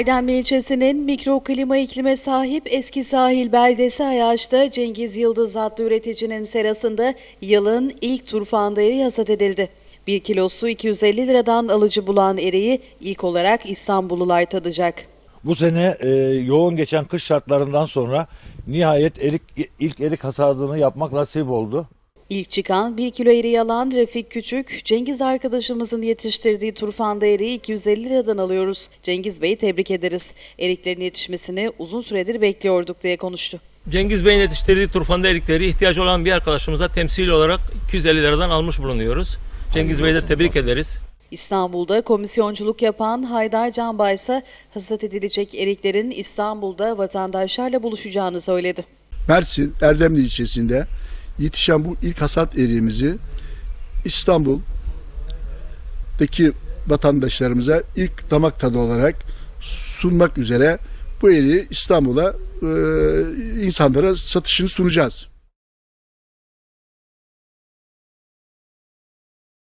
Erdemli ilçesinin mikroklima iklime sahip eski sahil beldesi Ayaş'ta Cengiz Yıldız adlı üreticinin serasında yılın ilk turfanda eriği hasat edildi. Bir kilosu 250 liradan alıcı bulan eriği ilk olarak İstanbullular tadacak. Bu sene e, yoğun geçen kış şartlarından sonra nihayet erik ilk erik hasadını yapmak nasip oldu. İlk çıkan 1 kilo eriği alan Refik Küçük, Cengiz arkadaşımızın yetiştirdiği turfanda eriği 250 liradan alıyoruz. Cengiz Bey'i tebrik ederiz. Eriklerin yetişmesini uzun süredir bekliyorduk diye konuştu. Cengiz Bey'in yetiştirdiği turfanda erikleri ihtiyacı olan bir arkadaşımıza temsil olarak 250 liradan almış bulunuyoruz. Cengiz Bey'i de tebrik ederiz. İstanbul'da komisyonculuk yapan Haydar Canbay ise hasat edilecek eriklerin İstanbul'da vatandaşlarla buluşacağını söyledi. Mersin Erdemli ilçesinde yetişen bu ilk hasat eriğimizi İstanbul'daki vatandaşlarımıza ilk damak tadı olarak sunmak üzere bu eriği İstanbul'a e, insanlara satışını sunacağız.